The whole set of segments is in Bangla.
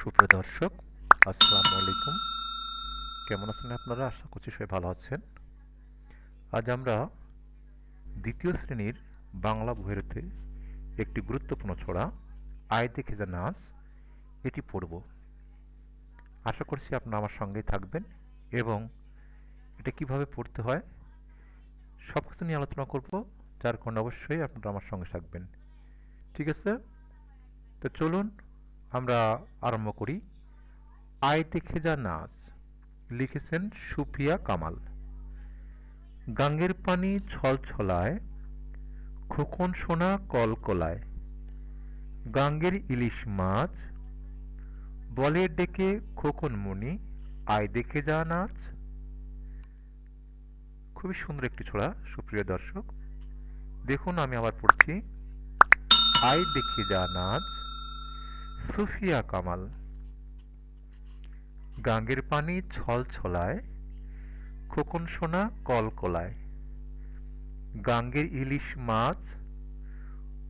সুপ্রিয় দর্শক, আসসালামু আলাইকুম। কেমন আছেন আপনারা? আশা করছি সবাই ভালো আছেন। আজ আমরা দ্বিতীয় শ্রেণির বাংলা বইয়েরতে একটি গুরুত্বপূর্ণ ছড়া, আয় দেখে যা নাচ এটি পড়ব। আশা করছি আপনারা আমার সঙ্গেই থাকবেন এবং এটা কীভাবে পড়তে হয় সব কিছু নিয়ে আলোচনা করব, যার কারণে অবশ্যই আপনারা আমার সঙ্গে থাকবেন। ঠিক আছে? তো চলুন আমরা আরম্ভ করি। আয় দেখে যা নাচ লিখেছেন সুফিয়া কামাল। গাঙ্গের পানি ছল ছলায়, খোকন সোনা কলকলায় গাঙ্গের ইলিশ মাছ, বলে ডেকে খোকন মণি আয় দেখে যা নাচ। খুবই সুন্দর একটি ছোড়া, সুপ্রিয় দর্শক। দেখুন, আমি আবার পড়ছি আয় দেখে যা নাচ। সুফিয়া কামাল। গাঙ্গের পানি ছল ছলায়, খোকন সোনা কলকলায় গাঙ্গের ইলিশ মাছ,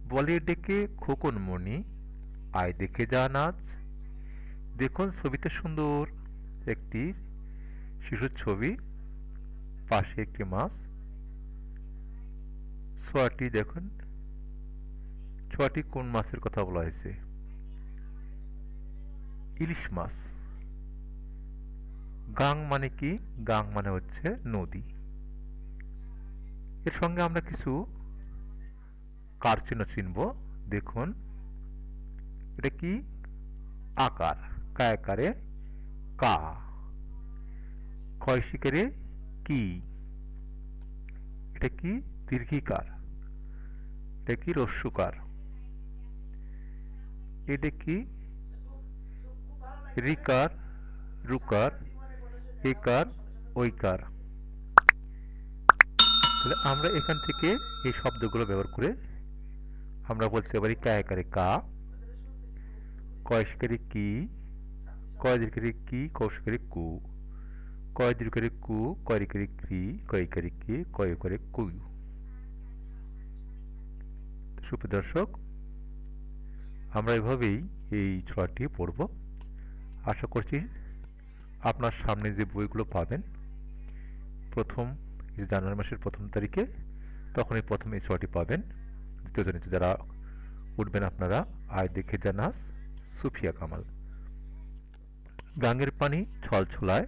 বলে ডেকে খোকন মণি, আয় দেখে যা নাচ। দেখুন ছবিতে সুন্দর একটি শিশুর ছবি, পাশে একটি মাছ। ছোয়াটি দেখুন, ছোয়াটি কোন মাছের কথা বলা হয়েছে? ইলিশ মাছ। গাং মানে কি? গাং মানে হচ্ছে নদী। এর সঙ্গে আমরা কিছু কার চিহ্ন চিনব। দেখুন, এটা কি? আকার। কায়াকারে কা। ক্ষয় শিকারে কি? এটা কি? দীর্ঘিকার। এটা কি? রস্যুকার। এটা কি? রিকার, রুকার, একার ওইকার তাহলে আমরা এখান থেকে এই শব্দগুলো ব্যবহার করে আমরা বলতে পারি কায়াকারে কা কয়সকারে কি কয়দিকারে কি কৌশকারে কু কয়দিকারে কু কয়রিকারে ক্রি কয়কারে কি, কয় করে কুই সুপ্রদর্শক আমরা এভাবেই এই ছড়াটি পড়ব। আশা করছি আপনার সামনে যে বইগুলো পাবেন, প্রথম জানুয়ারি মাসের প্রথম তারিখে, তখনই প্রথম এই ছড়াটি পাবেন। দ্বিতীয় জনিতে যারা উঠবেন আপনারা, আয় দেখে জানাস সুফিয়া কামাল। গাঙ্গের পানি ছল ছলায়,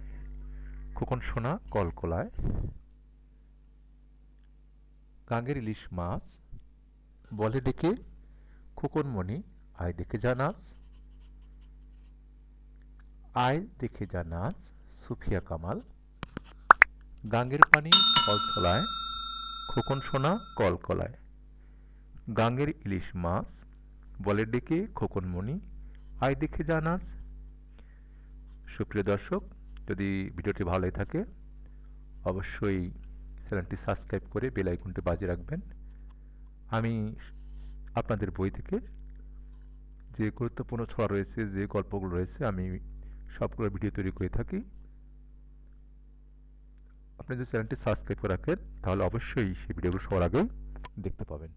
খোকন সোনা কলকলায় গাঙ্গের ইলিশ মাছ, বলে ডেকে খোকন মণি আয় দেখে জানাস আয় দেখে যা নাচ সুফিয়া কামাল। গাঙ্গের পানি ছলছলায় খোকন সোনা কলকলায় গাঙ্গের ইলিশ মাছ বলে ডেকে খোকন মণি, আয় দেখে যা নাচ সুপ্রিয় দর্শক, যদি ভিডিওটি ভালো লাগে থাকে, অবশ্যই চ্যানেলটি সাবস্ক্রাইব করে বেল আইকনটি বাজিয়ে রাখবেন। আমি আপনাদের বই থেকে যে গুরুত্বপূর্ণ ছড়া রয়েছে, যে গল্পগুলো রয়েছে, আমি সবগুলো ভিডিও তৈরি করে থাকি। আপনি যদি চ্যানেলটি সাবস্ক্রাইব করে রাখেন, তাহলে অবশ্যই সেই ভিডিওগুলো সবার আগে দেখতে পাবেন।